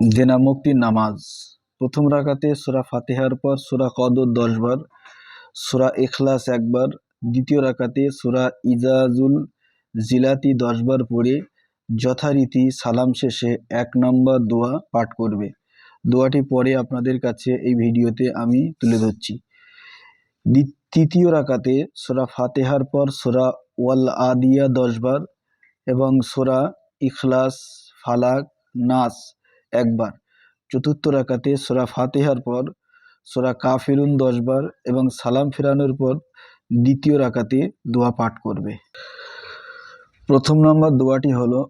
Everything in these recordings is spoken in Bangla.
দেনা মুক্তির নামাজ। প্রথম রাকাতে সূরা ফাতেহার পর সূরা কদর দশ বার এখলাস একবার, দ্বিতীয় রাকাতে সূরা ইজাজুল জিলাতি দশবার পড়ে যথারীতি সালাম শেষে এক নম্বর দোয়া পাঠ করবে। দোয়াটি পরে আপনাদের কাছে এই ভিডিওতে আমি তুলে ধরছি। তৃতীয় রাকাতে সূরা ফাতেহার পর সূরা ওয়াল আদিয়া দশবার এবং সূরা ইখলাস, ফালাক, নাস একবার। চতুর্থ রাকাতে সোরা ফাতেহার পর, সোরা কাফিরুন দশবার এবং সালাম ফেরানোর পর দ্বিতীয় রাকাতে দোয়া পাঠ করবে। প্রথম নম্বর দোয়াটি হল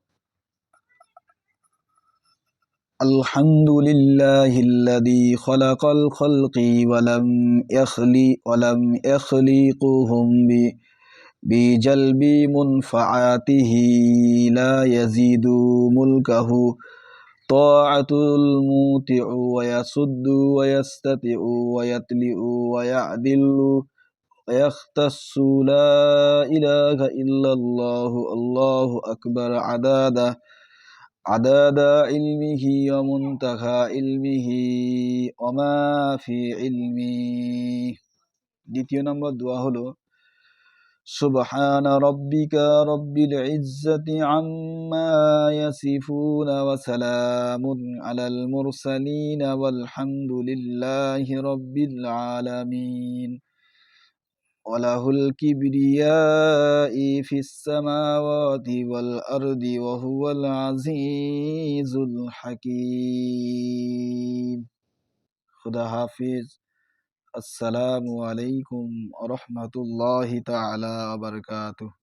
আলহামদুলিল্লাহিল্লাযী খলাকাল খলকি ওয়ালাম ইখলি ওয়ালাম ইখলিকুহুম বি طاعة الموتع ويصد ويستطيع ويطلع ويعدل ويختص لا إله إلا الله الله أكبر عداده عداد علمه ومنتهى علمه وما في علمه দ্বিতীয় নম্বর দোয়া হলো سبحان ربك رب العزة عما يصفون وسلام على المرسلين والحمد لله رب العالمين. وله الكبرياء في السماوات والأرض وهو العزيز الحكيم. خدا حافظ. আসসালামু আলাইকুম রহমতুল্লাহ তালা বারকাতুহ।